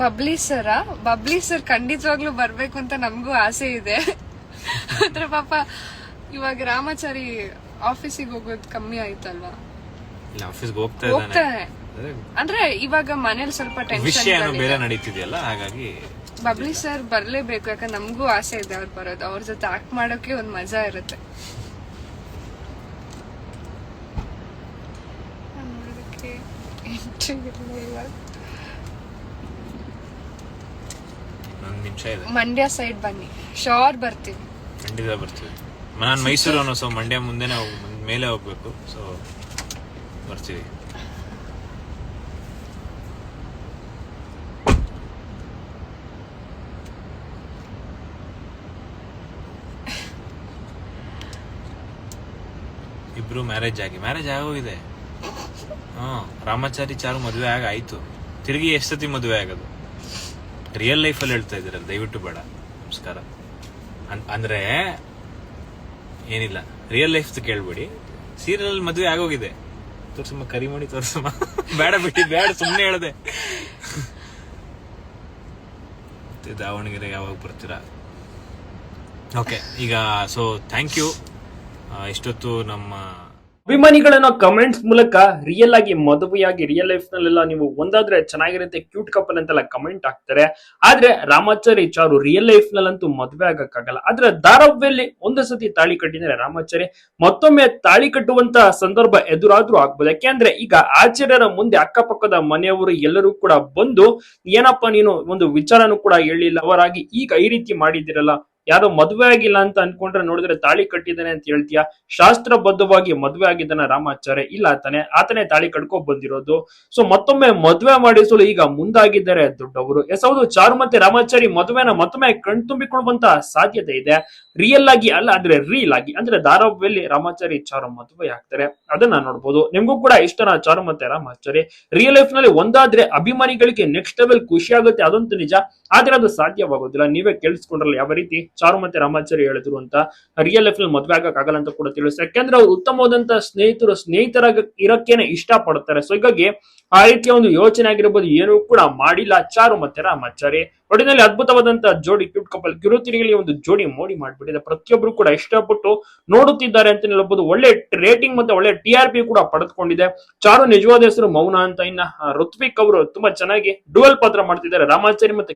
Bubbly ಸರ bubbly sir ಖಂಡಿತವಾಗ್ಲೂ ಬರ್ಬೇಕು ಅಂತ ನಮಗೂ ಆಸೆ ಇದೆ. ಆದ್ರೆ ಪಾಪ ಇವಾಗ ರಾಮಾಚಾರಿ ಆಫೀಸಿಗೆ ಹೋಗೋದು ಕಮ್ಮಿ ಆಯ್ತಲ್ವಾ? ಆಫೀಸ್ಗೆ ಹೋಗ್ತಾ ಹೋಗ್ತಾನೆ ಅಂದ್ರೆ ಇವಾಗ ಮನೇಲಿ ಸ್ವಲ್ಪ ಟೆನ್ಷನ್ ಬೇರೆ ನಡೀತಿದೆಯಲ್ಲ ಹಾಗಾಗಿ ಬಬ್ಲಿ ಸರ್ ಬರ್ಲೇಬೇಕು ಯಾಕಂದ್ರೆ ನಮಗೂ ಆಸೆ ಇದೆ ಅವ್ರು ಬರೋದು. ಅವ್ರ ಜೊತೆ ಆಕ್ಟ್ ಮಾಡೋಕೆ ಒಂದ್ ಮಜಾ ಇರುತ್ತೆ. ನೋಡೋದಕ್ಕೆ ನಿಮಿಷ ಇದೆ. ಮಂಡ್ಯ ಸೈಡ್ ಬನ್ನಿ. ಶೋರ್ ಬರ್ತೀವಿ ಖಂಡಿತ ಬರ್ತೀವಿ. ನಾನು ಮೈಸೂರವನು ಸೊ ಮಂಡ್ಯ ಮುಂದೆನೇ ಮೇಲೆ ಹೋಗ್ಬೇಕು. ಸೊ ಬರ್ತೀವಿ. ಇಬ್ರು ಮ್ಯಾರೇಜ್ ಆಗಿ. ಮ್ಯಾರೇಜ್ ಆಗೋಗಿದೆ. ಹಾ ರಾಮಾಚಾರಿ ಚಾರು ಮದುವೆ ಆಗ ಆಯ್ತು. ತಿರುಗಿ ಎಷ್ಟು ಸತಿ ಮದುವೆ ಆಗೋದು? ರಿಯಲ್ ಲೈಫಲ್ಲಿ ಹೇಳ್ತಾ ಇದ್ದೀರಲ್ಲ ದಯವಿಟ್ಟು ಬೇಡ. ನಮಸ್ಕಾರ. ಅಂದ್ರೆ, ಏನಿಲ್ಲ. Real life ಕೇಳ್ಬೇಡಿ. ಸೀರಿಯಲ್ ಮದುವೆ ಆಗೋಗಿದೆ. ತೋರ್ಸಮ್ಮ, ಕರಿ ಮಾಡಿ ತೋರ್ಸಮ್ಮ. ಬೇಡ ಬಿಟ್ಟಿ ಬೇಡ ಸುಮ್ಮನೆ ಹೇಳ್ದೆ. ಮತ್ತೆ ದಾವಣಗೆರೆ ಯಾವಾಗ ಬರ್ತೀರಾ? ಓಕೆ ಈಗ ಸೊ ಥ್ಯಾಂಕ್ ಯು ಇಷ್ಟೊತ್ತು ನಮ್ಮ ಅಭಿಮಾನಿಗಳನ್ನ ಕಮೆಂಟ್ಸ್ ಮೂಲಕ ರಿಯಲ್ ಆಗಿ ಮದುವೆಯಾಗಿ ರಿಯಲ್ ಲೈಫ್ ನಲ್ಲೆಲ್ಲ ನೀವು ಒಂದಾದ್ರೆ ಚೆನ್ನಾಗಿರುತ್ತೆ ಕ್ಯೂಟ್ ಕಪಲ್ ಅಂತೆಲ್ಲ ಕಮೆಂಟ್ ಹಾಕ್ತಾರೆ. ಆದ್ರೆ ರಾಮಾಚಾರಿ ಚಾರು ರಿಯಲ್ ಲೈಫ್ ನಲ್ಲಂತೂ ಮದುವೆ ಆಗಕ್ಕಾಗಲ್ಲ. ಆದ್ರೆ ಧಾರಾವ್ಯಲ್ಲಿ ಒಂದು ಸತಿ ತಾಳಿ ಕಟ್ಟಿದ್ರೆ ರಾಮಾಚಾರಿ. ಮತ್ತೊಮ್ಮೆ ತಾಳಿ ಕಟ್ಟುವಂತ ಸಂದರ್ಭ ಎದುರಾದ್ರೂ ಆಗ್ಬೋದು. ಯಾಕೆಂದ್ರೆ ಈಗ ಆಚಾರ್ಯರ ಮುಂದೆ ಅಕ್ಕಪಕ್ಕದ ಮನೆಯವರು ಎಲ್ಲರೂ ಕೂಡ ಬಂದು, ಏನಪ್ಪ ನೀನು ಒಂದು ವಿಚಾರನೂ ಕೂಡ ಹೇಳಿಲ್ಲ, ಅವರಾಗಿ ಈಗ ಈ ರೀತಿ ಮಾಡಿದಿರಲ್ಲ ಯಾರೋ ಮದುವೆ ಆಗಿಲ್ಲ ಅಂತ ಅನ್ಕೊಂಡ್ರೆ ನೋಡಿದ್ರೆ ತಾಳಿ ಕಟ್ಟಿದ್ದಾನೆ ಅಂತ ಹೇಳ್ತೀಯಾ? ಶಾಸ್ತ್ರಬದ್ಧವಾಗಿ ಮದುವೆ ಆಗಿದ್ದಾನೆ ರಾಮಾಚಾರ್ಯ. ಇಲ್ಲ ಆತನೇ ಆತನೇ ತಾಳಿ ಕಟ್ಕೊ ಬಂದಿರೋದು. ಸೊ ಮತ್ತೊಮ್ಮೆ ಮದುವೆ ಮಾಡಿಸಲು ಈಗ ಮುಂದಾಗಿದ್ದಾರೆ ದೊಡ್ಡವರು. ಎಸ್, ಹೌದು ಚಾರು ಮತ್ತೆ ರಾಮಾಚಾರಿ ಮದುವೆನ ಮತ್ತೊಮ್ಮೆ ಕಣ್ತುಂಬಿಕೊಳ್ಳುವಂತ ಸಾಧ್ಯತೆ ಇದೆ. ರಿಯಲ್ ಆಗಿ ಅಲ್ಲ, ಅಂದ್ರೆ ರೀಲ್ ಆಗಿ, ಅಂದ್ರೆ ಧಾರಾವಾಹಿಯಲ್ಲಿ ರಾಮಾಚಾರಿ ಚಾರು ಮದುವೆ ಆಗ್ತಾರೆ. ಅದನ್ನ ನೋಡ್ಬೋದು. ನಿಮ್ಗೂ ಕೂಡ ಇಷ್ಟನ ಚಾರು ಮತ್ತೆ ರಾಮಾಚಾರಿ. ರಿಯಲ್ ಲೈಫ್ನಲ್ಲಿ ಒಂದಾದ್ರೆ ಅಭಿಮಾನಿಗಳಿಗೆ ನೆಕ್ಸ್ಟ್ ಲೆವೆಲ್ ಖುಷಿ ಆಗುತ್ತೆ, ಅದಂತೂ ನಿಜ. ಆದ್ರೆ ಅದು ಸಾಧ್ಯವಾಗೋದಿಲ್ಲ. ನೀವೇ ಕೇಳಿಸ್ಕೊಂಡ್ರಲ್ಲ ಯಾವ ರೀತಿ? ಚಾರು ಮತ್ತೆ ರಾಮಾಚಾರಿ ಹೇಳಿದ್ರು ಅಂತ ರಿಯಲ್ ಲೈಫ್ನಲ್ಲಿ ಮದ್ವೆ ಆಗಕ್ಕಾಗಲ್ಲ ಅಂತ ಕೂಡ ತಿಳಿಸ್ ಯಾಕೆಂದ್ರೆ ಅವ್ರು ಉತ್ತಮವಾದಂತ ಸ್ನೇಹಿತರು, ಸ್ನೇಹಿತರಾಗ ಇರಕ್ಕೇನೆ ಇಷ್ಟ ಪಡ್ತಾರೆ ಸೊ ಹೀಗಾಗಿ ಆ ರೀತಿಯ ಒಂದು ಯೋಚನೆ ಆಗಿರ್ಬೋದು ಏನೂ ಕೂಡ ಮಾಡಿಲ್ಲ ಚಾರು ಮತ್ತೆ ರಾಮಾಚಾರಿ. ಒಟ್ಟಿನಲ್ಲಿ ಅದ್ಭುತವಾದಂತ ಜೋಡಿ ಕ್ಯೂಟ್ ಕಪಲ್ ಕಿರುತಿರಿಯಲ್ಲಿ ಒಂದು ಜೋಡಿ ಮೋಡಿ ಮಾಡ್ಬಿಟ್ಟಿದೆ. ಪ್ರತಿಯೊಬ್ರು ಕೂಡ ಇಷ್ಟಪಟ್ಟು ನೋಡುತ್ತಿದ್ದಾರೆ ಅಂತ ಹೇಳ್ಬೋದು. ಒಳ್ಳೆ ರೇಟಿಂಗ್ ಮತ್ತೆ ಒಳ್ಳೆ ಟಿ ಆರ್ ಪಿ ಕೂಡ ಪಡೆದುಕೊಂಡಿದೆ. ಚಾರು ನಿಜವಾದ ಹೆಸರು ಮೌನ ಅಂತ ಇನ್ನ ಋತ್ವಿಕ್ ಅವರು ತುಂಬಾ ಚೆನ್ನಾಗಿ ಡುವೆಲ್ ಪಾತ್ರ ಮಾಡ್ತಿದ್ದಾರೆ. ರಾಮಾಚಾರಿ ಮತ್ತೆ